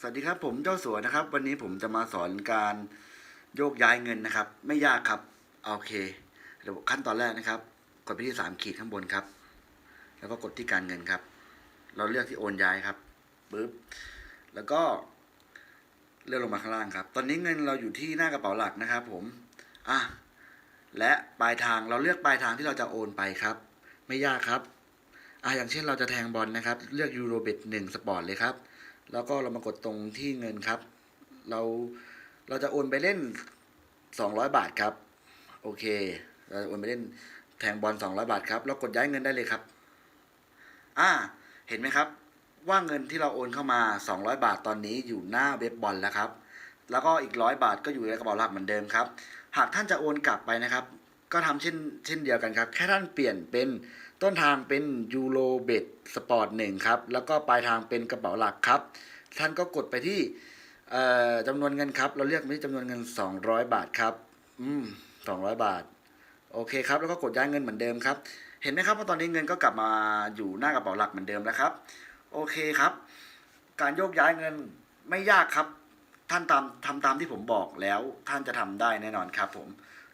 สวัสดีครับผมเจ้าสัวนะครับ วันนี้ผมจะมาสอนการโยกย้ายเงินนะครับ ไม่ยากครับโอเคเดี๋ยวขั้นตอนแรกนะครับ กดไปที่สามขีดข้างบนครับ แล้วก็กดที่การเงินครับ เราเลือกที่โอนย้ายครับปึ๊บแล้วก็เลื่อนลงมาข้างล่างครับ ตอนนี้เงินเราอยู่ที่หน้ากระเป๋าหลักนะครับ ผมอะและปลายทางเราเลือกปลายทางที่เราจะโอนไปครับ ไม่ยากครับอะอย่างเช่นเราจะแทงบอลนะครับ เลือกยูโรเบตหนึ่งสปอร์ตเลยครับ แล้วก็เรามากดตรงที่เงินครับ เราเราจะโอนไปเล่นสองร้อยบาทครับ โอเค เราจะโอนไปเล่นแทงบอลสองร้อยบาทครับ เรากดย้ายเงินได้เลยครับ อ่า เห็นไหมครับ ว่าเงินที่เราโอนเข้ามาสองร้อยบาทตอนนี้อยู่หน้าเว็บบอลแล้วครับ แล้วก็อีกร้อยบาทก็อยู่ในกระเป๋าหลักเหมือนเดิมครับ หากท่านจะโอนกลับไปนะครับ ก็ทำเช่นเช่นเดียวกันครับ แค่ท่านเปลี่ยนเป็นต้นทางเป็นยูโรเบตสปอร์ตหนึ่งครับ แล้วก็ปลายทางเป็นกระเป๋าหลักครับ ท่านก็กดไปที่จำนวนเงินครับ เราเลือกไปที่จำนวนเงิน 200 บาทครับ อืม200 บาท โอเคครับ แล้วก็กดย้ายเงินเหมือนเดิมครับ เห็นไหมครับว่าตอนนี้เงินก็กลับมาอยู่หน้ากระเป๋าหลักเหมือนเดิมแล้วครับ โอเคครับ การโยกย้ายเงินไม่ยากครับ ท่านตามทำตามที่ผมบอกแล้ว ท่านจะทำได้แน่นอนครับผม